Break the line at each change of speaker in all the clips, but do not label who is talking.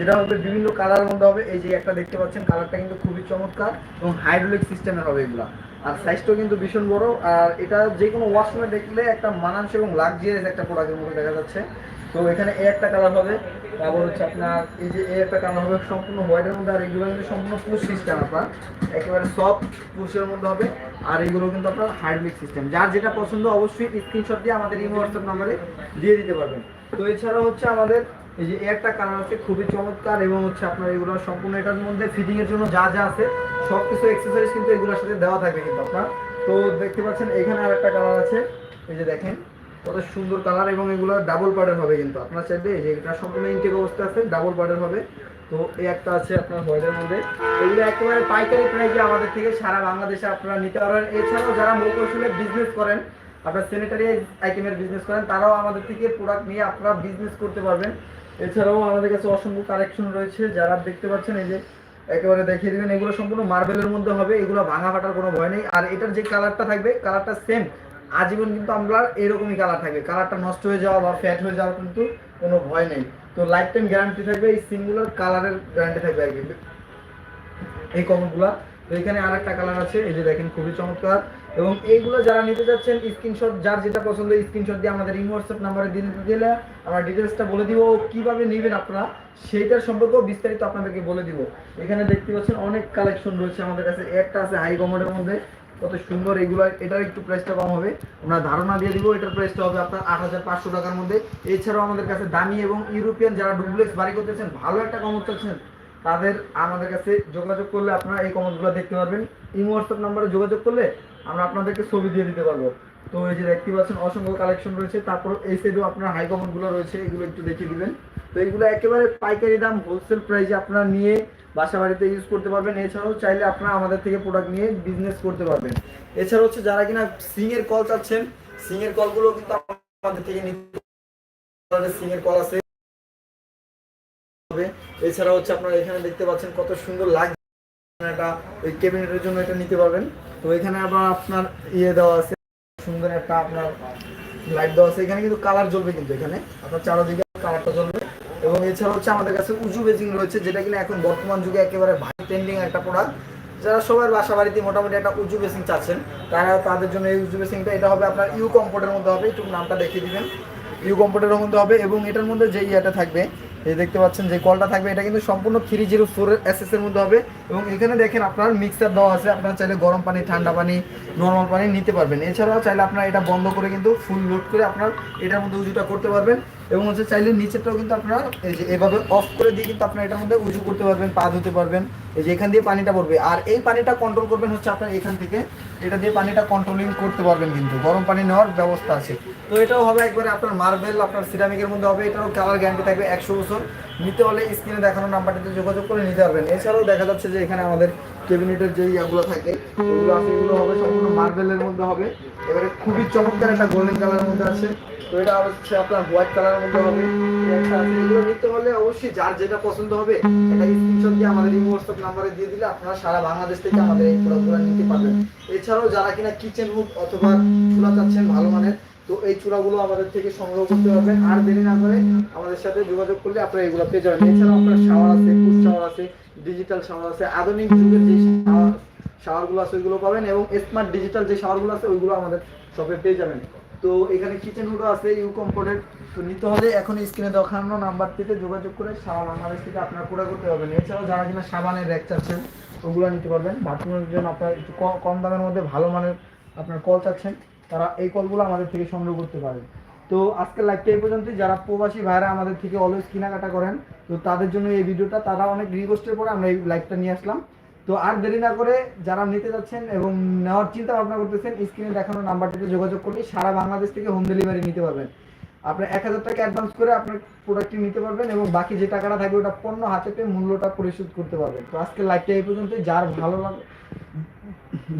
যেটা হবে বিভিন্ন কালার মধ্যে হবে। এই যে একটা দেখতে পাচ্ছেন কালারটা কিন্তু খুবই চমৎকার এবং হাইড্রোলিক সিস্টেমের হবে এগুলা। আর সাইজটাও কিন্তু ভীষণ বড়। আর এটা যে কোনো ওয়াশরুমে দেখলে একটা মানানসই এবং লাক্সারিয়াস একটা প্রোডাক্টের মধ্যে দেখা যাচ্ছে। তো এখানে এ একটা কালার হবে। তারপর হচ্ছে আপনার এই যে এ একটা কালার হবে সম্পূর্ণ হোয়াইটের মধ্যে, আর এগুলো কিন্তু সম্পূর্ণ পুশ সিস্টেম আপনার। একেবারে সফট পুশের মধ্যে হবে। আর এগুলো কিন্তু আপনার হাইড্রোলিক সিস্টেম যার যেটা পছন্দ অবশ্যই স্ক্রিনশট দিয়ে আমাদের ইমো হোয়াটসঅ্যাপ নাম্বারে দিয়ে দিতে পারবেন। তো এছাড়া হচ্ছে আমাদের এই যে এ একটা কালার আছে খুবই চমৎকার এবং হচ্ছে আপনার এগুলো সম্পূর্ণ এটার মধ্যে ফিটিংয়ের জন্য যা যা আছে সব কিছু এক্সেসরিজ কিন্তু এগুলোর সাথে দেওয়া থাকবে কিন্তু আপনার তো দেখতে পাচ্ছেন, এখানে আর একটা কালার আছে। এই যে দেখেন, কত সুন্দর কালার এবং এগুলো ডাবল পার্টের হবে কিন্তু। আপনার চাইলে এই যে এটা সম্পূর্ণ ইনটেক অবস্থা আছে ডাবল পার্টের হবে। তো এই একটা আছে আপনার হোয়াইটের মধ্যে। এগুলো একেবারে পাইকারি প্রাইসে আমাদের থেকে সারা বাংলাদেশে আপনারা নিতে পারবেন। এছাড়াও যারা মৌকৌশলে বিজনেস করেন, আপনার স্যানিটারি আইটেমের বিজনেস করেন, তারাও আমাদের থেকে প্রোডাক্ট নিয়ে আপনারা বিজনেস করতে পারবেন। এছাড়াও আমাদের কাছে অসংখ্য কালেকশন রয়েছে। যারা দেখতে পাচ্ছেন এই যে একেবারে দেখিয়ে দিবেন, এগুলো সম্পূর্ণ মার্বেলের মধ্যে হবে, এগুলো ভাঙা ফাটার কোনো ভয় নেই। আর এটার যে কালারটা থাকবে কালারটা সেম আজীবন কিন্তু আমরা এরকমই কালার থাকবে। কালারটা নষ্ট হয়ে যাওয়া বা ফ্যাট হয়ে যাওয়ার কিন্তু কোনো ভয় নেই। তো লাইফ টাইম গ্যারান্টি থাকবে, এই সিঙ্গুলার কালারের গ্যারান্টি থাকবে আর কি। এই কমনগুলা তো এখানে আর একটা কালার আছে, এই যে দেখেন খুবই চমৎকার। এবং এইগুলো যারা নিতে যাচ্ছেন স্ক্রিনশট যার যেটা পছন্দ স্ক্রিনশট দিয়ে আমাদের ইমো হোয়াটসঅ্যাপ নাম্বারে দিয়ে দিলে আমরা ডিটেলসটা বলে দিব। কীভাবে নেবেন আপনারা, সেইটার সম্পর্কেও বিস্তারিত আপনাদেরকে বলে দিব। এখানে দেখতে পাচ্ছেন অনেক কালেকশন রয়েছে আমাদের কাছে। একটা আছে হাই কমোডের মধ্যে। কত সুন্দর এগুলো, এটার একটু প্রাইসটা কম হবে। আমরা ধারণা দিয়ে দিব, এটার প্রাইসটা হবে আপনার আট হাজার পাঁচশো টাকার মধ্যে। এছাড়াও আমাদের কাছে দামি এবং ইউরোপিয়ান যারা ডুপ্লেক্স বাড়ি করতেছেন, ভালো একটা কমত চাচ্ছেন তাদের আমাদের কাছে যোগাযোগ করলে আপনারা এই কমেন্টগুলো দেখতে পারবেন। ইমো হোয়াটসঅ্যাপ নাম্বারে যোগাযোগ করলে আমরা আপনাদেরকে ছবি দিয়ে দিতে পারব। তো এই যে দেখতে পাচ্ছেন, অসংখ্য কালেকশন রয়েছে। তারপর এই সাইডেও আপনার হাই কমেন্টগুলো রয়েছে, এগুলো একটু দেখিয়ে দিবেন। তো এগুলো একেবারে পাইকারি দাম হোলসেল প্রাইসে আপনারা নিয়ে বাসা বাড়িতে ইউজ করতে পারবেন। এছাড়াও চাইলে আপনারা আমাদের থেকে প্রোডাক্ট নিয়ে বিজনেস করতে পারবেন। এছাড়া হচ্ছে যারা কিনা সিং এর কল চাচ্ছেন সিং এর কলগুলো কিন্তু আমাদের থেকে নিতে সিং এর কল আছে। হবে। এছাড়া হচ্ছে আপনারা এখানে দেখতে পাচ্ছেন কত সুন্দর লাগছে। একটা ওই ক্যাবিনেটের জন্য এটা নিতে পারবেন। তো এখানে আবার আপনার ইয়ে দেওয়া আছে। সুন্দর একটা আপনার লাইট দেওয়া আছে। এখানে কিন্তু কালার জ্বলবে কিন্তু এখানে। আপনার চারোদিকে কালারটা জ্বলবে। এবং এছাড়া হচ্ছে আমাদের কাছে উজু বেজিং রয়েছে, যেটা কিনা এখন বর্তমান যুগে একেবারে ভাই ট্রেন্ডিং একটা প্রোডাক্ট যারা সবার বাসা বাড়িতে মোটামুটি একটা উজু বেসিং চাচ্ছেন, তারা তাদের জন্য এই উজু বেসিংটা এটা হবে আপনার ইউ কম্পোর্টের মধ্যে হবে। একটু নামটা দেখিয়ে দিবেন। ইউ কম্পোর্টের মধ্যে হবে এবং এটার মধ্যে যে ইয়েটা থাকবে এই দেখতে পাচ্ছেন যে কলটা থাকবে, এটা কিন্তু সম্পূর্ণ থ্রি জিরো ফোর এসএস এর মধ্যে হবে। এবং এখানে দেখেন আপনার মিক্সার দেওয়া আছে, আপনার চাইলে গরম পানি, ঠান্ডা পানি নর্মাল পানি নিতে পারবেন। এছাড়াও চাইলে আপনার এটা বন্ধ করে কিন্তু ফুল লোড করে আপনার এটার মধ্যে উজুটা করতে পারবেন। এবং হচ্ছে চাইলে নিচেরটাও কিন্তু আপনারা এই যে এভাবে অফ করে দিয়ে কিন্তু আপনারা এটার মধ্যে উঁচু করতে পারবেন, পা ধুতে পারবেন। এই যে এখান দিয়ে পানিটা পড়বে। আর এই পানিটা কন্ট্রোল করবেন হচ্ছে আপনার এখান থেকে। এটা দিয়ে পানিটা কন্ট্রোলিং করতে পারবেন কিন্তু। গরম পানি নেওয়ার ব্যবস্থা আছে। তো এটাও হবে একবারে আপনার মার্বেল আপনার সিরামিকের মধ্যে হবে। এটারও কালার গ্যারান্টি থাকবে একশো বছর। নিতে হলে স্ক্রিনে দেখানো নাম্বারটিতে যোগাযোগ করে নিতে পারবেন। এছাড়াও দেখা যাচ্ছে যে এখানে আমাদের ক্যাবিনেটের যে ইয়াগুলো থাকে ওগুলো আছে, এগুলো হবে সম্পূর্ণ মার্বেলের মধ্যে হবে। এবারে খুবই চমৎকার একটা গোল্ডেন কালারের মধ্যে আছে। তো এটা হচ্ছে আপনার হোয়াইট কালারের মধ্যে হবে। এগুলো নিতে হলে অবশ্যই যার যেটা পছন্দ হবে এটা স্ক্রিনশট দিয়ে আমাদের এই হোয়াটসঅ্যাপ নাম্বারে দিয়ে দিলে আপনারা সারা বাংলাদেশ থেকে আমাদের এই প্রোডাক্টগুলো নিতে পারবেন। এছাড়াও যারা কিনা কিচেন হুড অথবা চুলা চাচ্ছেন ভালো মানের তো এই চূড়াগুলো আমাদের থেকে সংগ্রহ করতে পারবেন আর দেরি না করে আমাদের সাথে যোগাযোগ করলে আপনারা এগুলো পেয়ে যাবেন। এছাড়াও আপনার শাওয়ার আছে, পুশ শাওয়ার আছে, ডিজিটাল শাওয়ার আছে, আধুনিক যুগের যে শাওয়ার, শাওয়ারগুলো আছে ওইগুলো পাবেন এবং স্মার্ট ডিজিটাল যে শাওয়ারগুলো আছে ওইগুলো আমাদের শপে পেয়ে যাবেন। তো এখানে কিচেন হুডও আছে ইউ কম্পোর্টেড তো নিতে হলে এখন স্ক্রিনে দেখানো নাম্বারটিতে যোগাযোগ করে সারা বাংলাদেশ থেকে আপনারা পুরো করতে পারবেন। এছাড়াও যারা কিনা সাবানের র্যাক চাচ্ছেন, ওগুলো নিতে পারবেন। বাথরুমের জন্য আপনার একটু কম দামের মধ্যে ভালো মানের আপনার কল চাচ্ছেন। তারা এই কলগুলো আমাদের থেকে সংগ্রহ করতে পারেন তো আজকের লাইভটা এই পর্যন্তই। যারা প্রবাসী ভাইরা আমাদের থেকে অলওয়েজ কেনাকাটা করেন, তো তাদের জন্য এই ভিডিওটা, তারা অনেক রিকোয়েস্টের পরে আমরা এই লাইভটা নিয়ে আসলাম। তো আর দেরি না করে যারা নিতে যাচ্ছেন এবং নেওয়ার চিন্তা ভাবনা করতেছেন স্ক্রিনে দেখানো নাম্বারটিতে যোগাযোগ করলে সারা বাংলাদেশ থেকে হোম ডেলিভারি নিতে পারবেন। আপনি এক হাজার টাকা অ্যাডভান্স করে আপনার প্রোডাক্টটি নিতে পারবেন এবং বাকি যে টাকাটা থাকবে ওটা পণ্য হাতে পেয়ে মূল্যটা পরিশোধ করতে পারবেন। তো আজকের লাইভটা এই পর্যন্তই। যার ভালো লাগে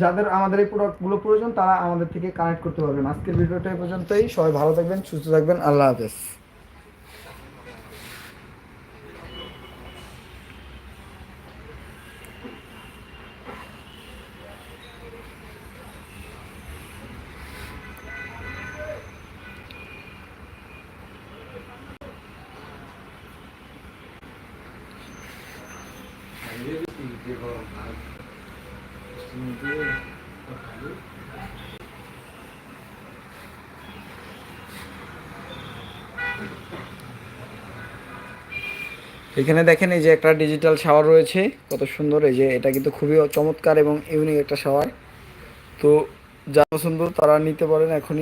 যাদের আমাদের এই প্রোডাক্টগুলো প্রয়োজন, তারা আমাদের থেকে কানেক্ট করতে পারবেন। আজকের ভিডিওটা এই পর্যন্তই। সবাই ভালো থাকবেন, সুস্থ থাকবেন। আল্লাহ হাফেজ। এখানে দেখেন এই যে একটা ডিজিটাল শাওয়ার রয়েছে, কত সুন্দর। এই যে এটা কিন্তু খুবই চমৎকার এবং ইউনিক একটা শাওয়ার তো যা পছন্দ তারা নিতে পারেন এখনই।